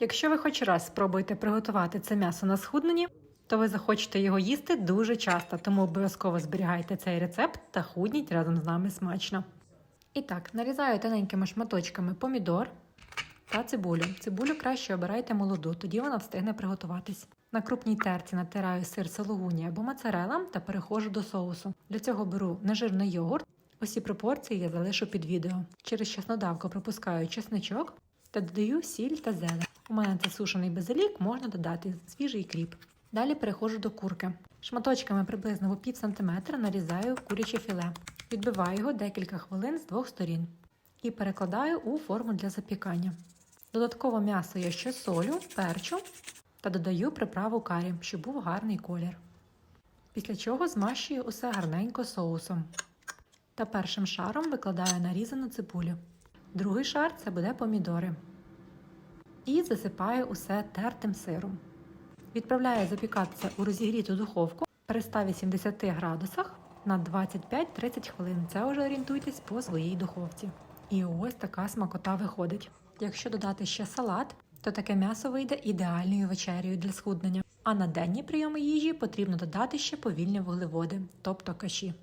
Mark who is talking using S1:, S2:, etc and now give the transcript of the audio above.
S1: Якщо ви хоч раз спробуєте приготувати це м'ясо на схудненні, то ви захочете його їсти дуже часто, тому обов'язково зберігайте цей рецепт та худніть разом з нами смачно. І так, нарізаю тоненькими шматочками помідор та цибулю. Цибулю краще обирайте молоду, тоді вона встигне приготуватись. На крупній терці натираю сир сологуні або моцарелла та переходжу до соусу. Для цього беру нежирний йогурт. Усі пропорції я залишу під відео. Через чеснодавку пропускаю чесничок та додаю сіль та зелень. У мене це сушений базилік, можна додати свіжий кріп. Далі переходжу до курки. Шматочками приблизно пів сантиметра нарізаю куряче філе. Відбиваю його декілька хвилин з двох сторін і перекладаю у форму для запікання. Додатково м'ясо я ще солю, перчу та додаю приправу карі, щоб був гарний колір. Після чого змащую усе гарненько соусом. Та першим шаром викладаю нарізану цибулю. Другий шар це буде помідори. І засипаю усе тертим сиром. Відправляю запікатися у розігріту духовку при 180 градусах на 25-30 хвилин. Це вже орієнтуйтесь по своїй духовці. І ось така смакота виходить. Якщо додати ще салат, то таке м'ясо вийде ідеальною вечерею для схуднення. А на денні прийоми їжі потрібно додати ще повільні вуглеводи, тобто каші.